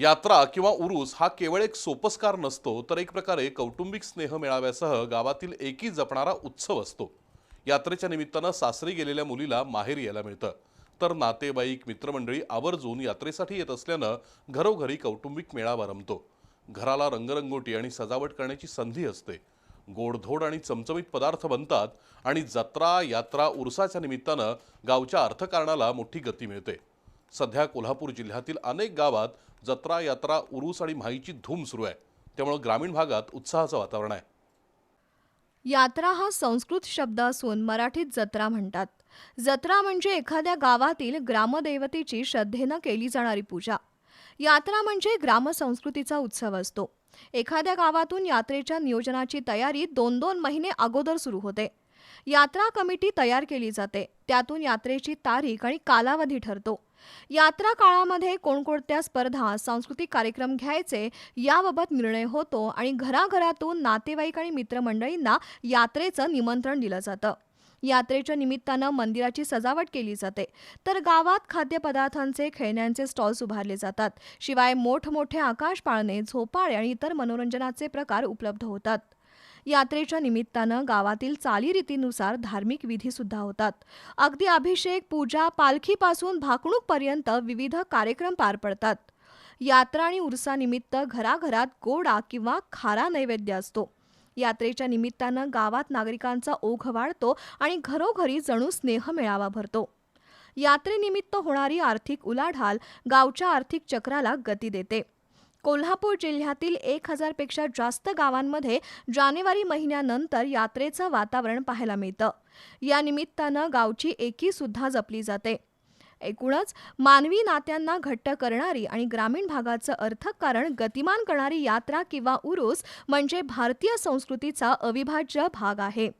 यात्रा किंवा उरूस हा केवळ एक सोपस्कार नसतो तर एक प्रकारे कौटुंबिक स्नेह मेळाव्यासह गावातील एकी जपणारा उत्सव असतो. यात्रेच्या निमित्तानं सासरी गेलेल्या मुलीला माहेर यायला मिळतं. तर नातेवाईक मित्रमंडळी आवर्जून यात्रेसाठी येत असल्यानं घरोघरी कौटुंबिक मेळावा रमतो. घराला रंगरंगोटी आणि सजावट करण्याची संधी असते. गोडधोड आणि चमचमीत पदार्थ बनतात आणि जत्रा यात्रा उरसाच्या निमित्तानं गावच्या अर्थकारणाला मोठी गती मिळते. सध्या कोल्हापूर जिल्ह्यातील अनेक गावात जत्रा यात्रा उरूस आणि माहीची धूम सुरू आहे. त्यामुळे ग्रामीण भागात उत्साहाचं वातावरण आहे. यात्रा हा संस्कृत शब्द असून मराठीत जत्रा म्हणतात. जत्रा म्हणजे एखाद्या गावातील ग्रामदेवतेची श्रद्धेनं केली जाणारी पूजा. यात्रा म्हणजे ग्रामसंस्कृतीचा उत्सव असतो. एखाद्या गावातून यात्रेच्या नियोजनाची तयारी दोन दोन महिने अगोदर सुरू होते. यात्रा कमिटी तयार केली जाते. त्यातून यात्रेची तारीख आणि कालावधी ठरतो. यात्रा काळामध्ये कोणकोणत्या स्पर्धा सांस्कृतिक कार्यक्रम घ्यायचे याबाबत निर्णय होतो आणि घराघरातून नातेवाईक आणि मित्रमंडळींना यात्रेचं निमंत्रण दिलं जातं. यात्रेच्या निमित्तानं मंदिराची सजावट केली जाते. तर गावात खाद्यपदार्थांचे खेळण्यांचे स्टॉल्स उभारले जातात. शिवाय मोठमोठे आकाश पाळणे झोपाळे आणि इतर मनोरंजनाचे प्रकार उपलब्ध होतात. यात्रेच्या निमित्तानं गावातील चालीरीतीनुसार धार्मिक विधी सुद्धा होतात. अगदी अभिषेक पूजा पालखीपासून भाकणूकपर्यंत विविध कार्यक्रम पार पडतात. यात्रा आणि उरसानिमित्त घराघरात गोडा किंवा खारा नैवेद्य असतो. यात्रेच्या निमित्तानं गावात नागरिकांचा ओघ वाढतो आणि घरोघरी जणू स्नेह मेळावा भरतो. यात्रेनिमित्त होणारी आर्थिक उलाढाल गावच्या आर्थिक चक्राला गती देते. कोल्हापूर जिल्ह्यातील एक हजारपेक्षा जास्त गावांमध्ये जानेवारी महिन्यानंतर यात्रेचं वातावरण पाहायला मिळतं. या निमित्तानं गावची एकीसुद्धा जपली जाते. एकूणच मानवी नात्यांना घट्ट करणारी आणि ग्रामीण भागाचं अर्थकारण गतिमान करणारी यात्रा किंवा उरूस म्हणजे भारतीय संस्कृतीचा अविभाज्य भाग आहे.